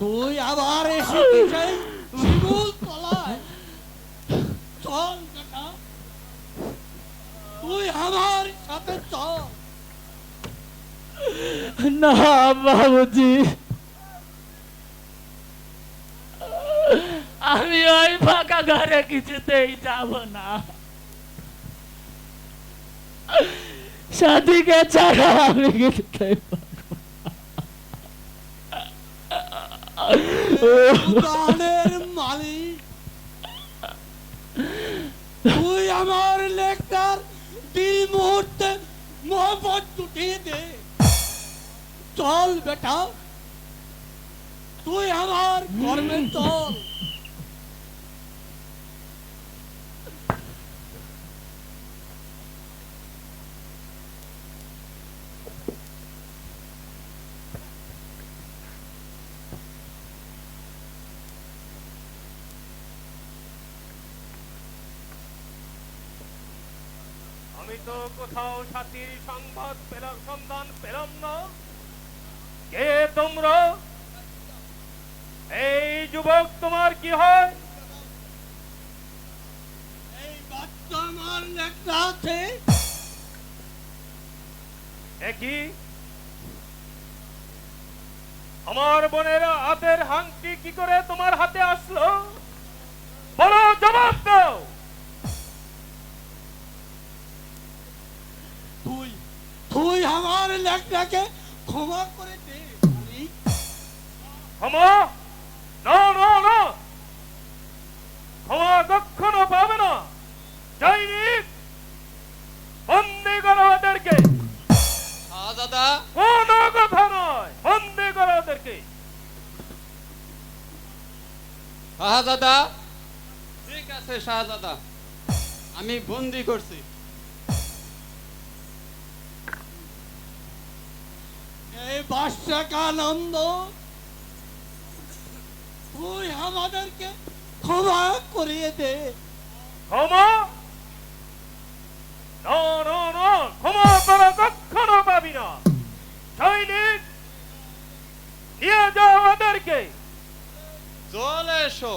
তুই আবার আমার না, বাবুজি। আমি ওই ফাঁকা ঘরে কিছুতেই যাব না। সাদিকে ছাড়া আমি কিছুতেই পারব মালিক। তুই আমার লেখার দিল মুহূর্তে মোহব্বত উঠিয়ে দে। চল বেটা, তুই আমার কর্মে চল আমি তো কোথাও সাথীর সংবাদ পেলাম সন্ধান পেলাম না। কে তোমরা? এই যুবক তোমার কি হয়? এই বাচ্চা আমার লেকটা আছে। একই আমার বোনের হাতের হাংটি কি করে তোমার হাতে আসলো? আমার লেকটাকে ক্ষমা করে দে ক্ষমা? না না না। ক্ষমা কখনো পাবে না। সৈনিক বন্দি করো ওদেরকে দাদা। কোনো কথা নয়। বন্দি করো ওদেরকে শাহজাদা। ঠিক আছে শাহজাদা। আমি বন্দি করছি। এই বাদশাকানন্দ তুই আমাদেরকে ক্ষমা করিয়ে দে। ক্ষমা? না না না ক্ষমা তোরা কখনো পাবি না। সৈনিক নিয়ে যাও ওদেরকে চলে এসো।